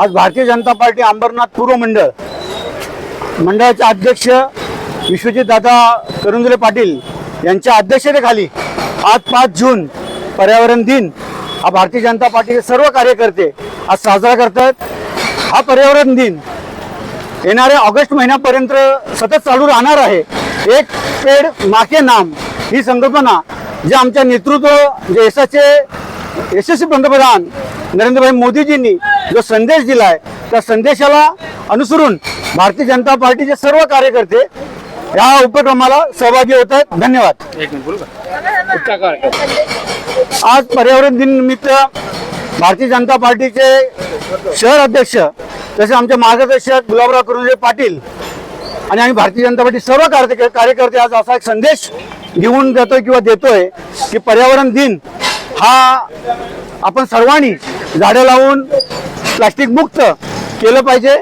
आज भारतीय जनता पार्टी अंबरनाथ पूर्व मंडळ मंडळाचे अध्यक्ष विश्वजित दादा करुंदले पाटील यांच्या अध्यक्षतेखाली आज पाच जून पर्यावरण दिन हा भारतीय जनता पार्टीचे सर्व कार्यकर्ते आज साजरा करतात. हा पर्यावरण दिन येणाऱ्या ऑगस्ट महिन्यापर्यंत सतत चालू राहणार आहे. एक पेड माके नाम ही संकल्पना जे आमच्या नेतृत्व जे यशाचे यशस्वी पंतप्रधान नरेंद्रभाई मोदीजींनी जो संदेश दिलाय त्या संदेशाला अनुसरून भारतीय जनता पार्टीचे सर्व कार्यकर्ते या उपक्रमाला सहभागी होत आहेत. धन्यवाद. आज पर्यावरण दिन निमित्त भारतीय जनता पार्टीचे शहर अध्यक्ष तसे आमचे मार्गदर्शक गुलाबराव करुंजे पाटील आणि आम्ही भारतीय जनता पार्टी सर्व कार्य- कार्यकर्ते आज असा एक संदेश घेऊन देतोय किंवा देतोय की पर्यावरण दिन हा आपण सर्वांनी झाडे लावून प्लास्टिक मुक्त केलं पाहिजे.